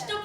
родилася, щоб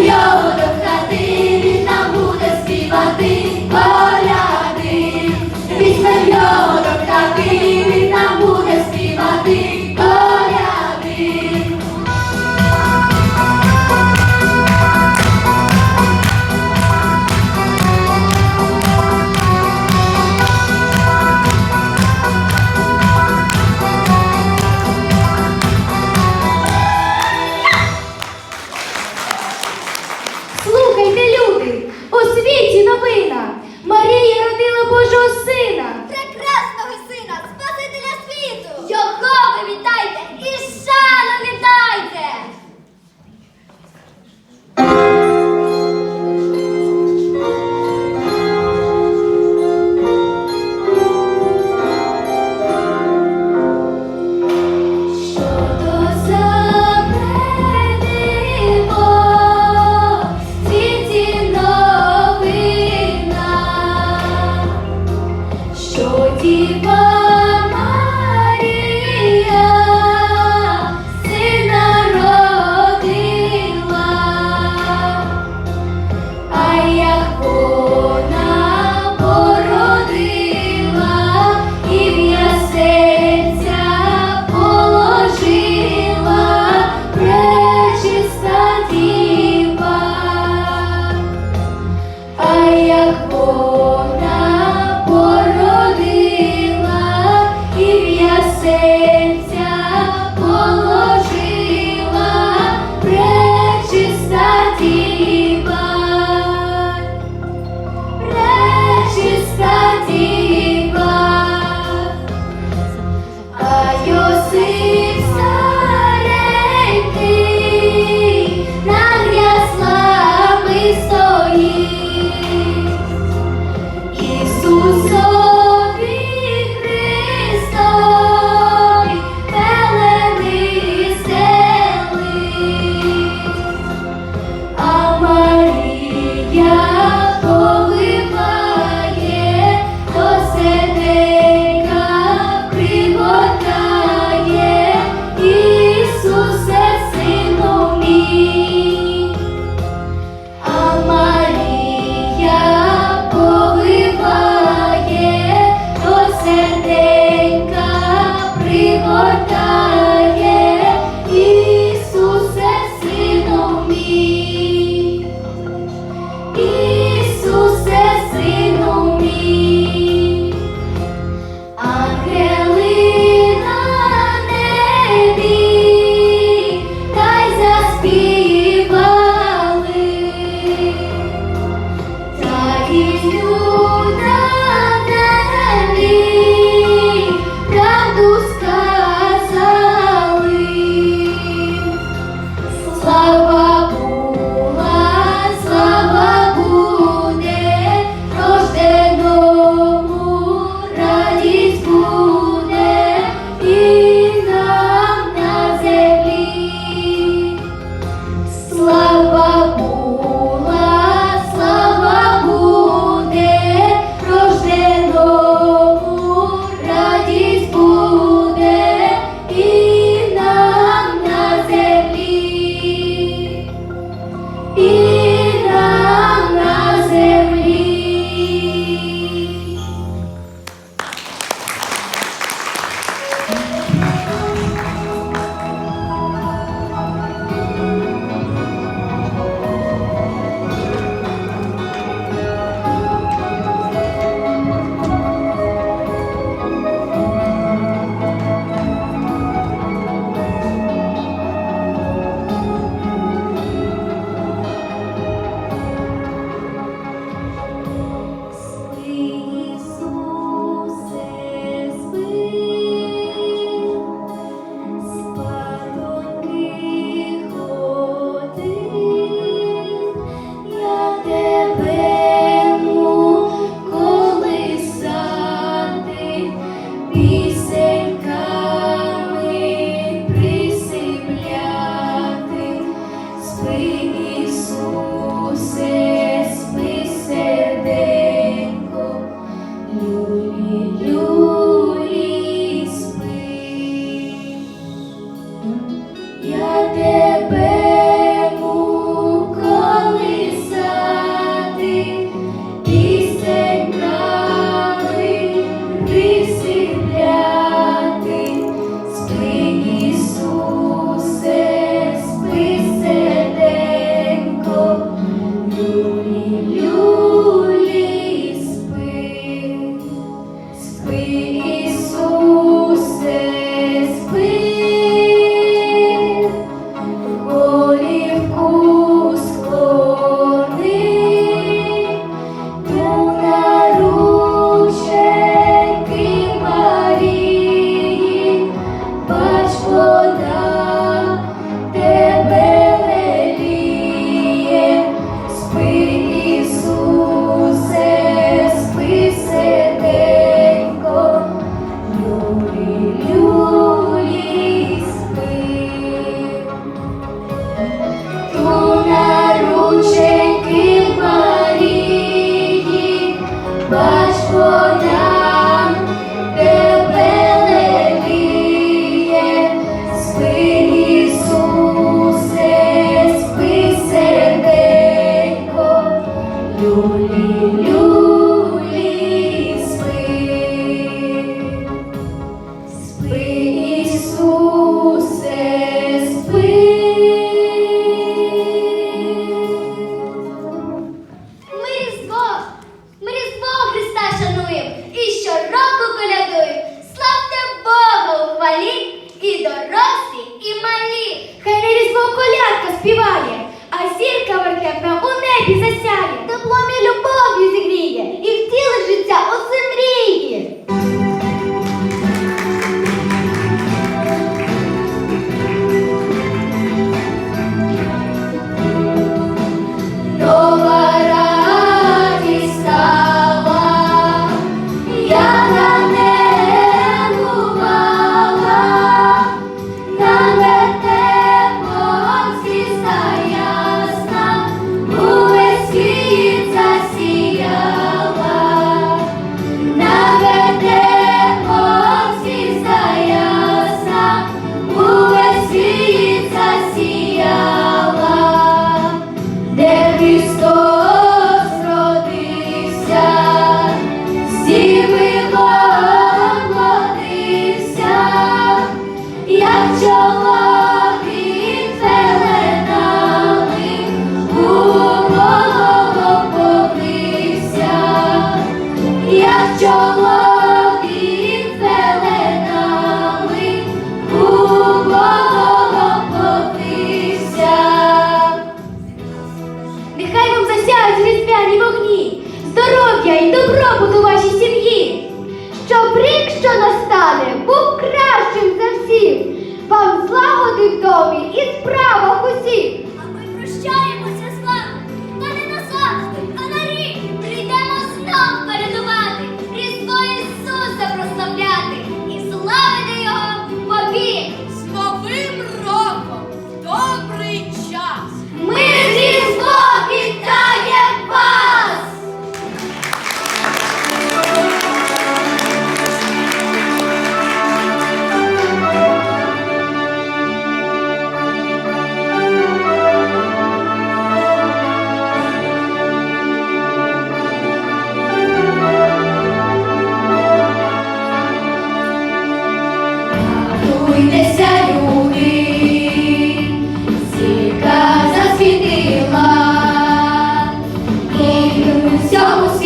Hallelujah. high.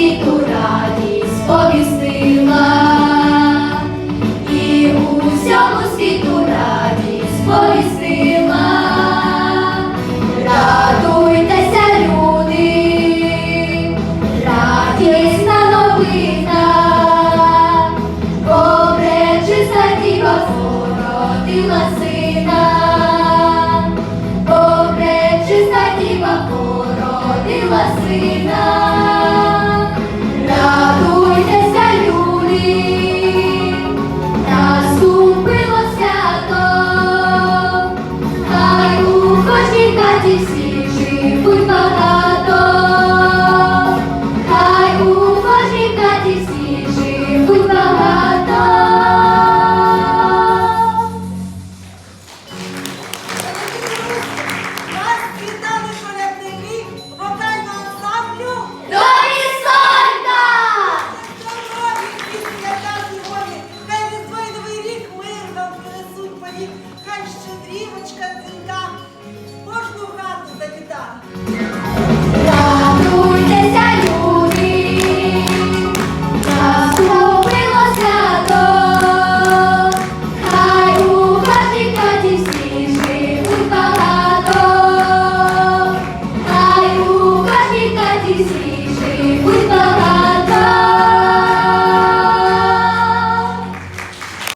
Світу радість повістила, і усьому світу радість повістила. Радуйтеся, люди, радісна новина, бо пречиста діва породила сина, бо пречиста діва породила сина.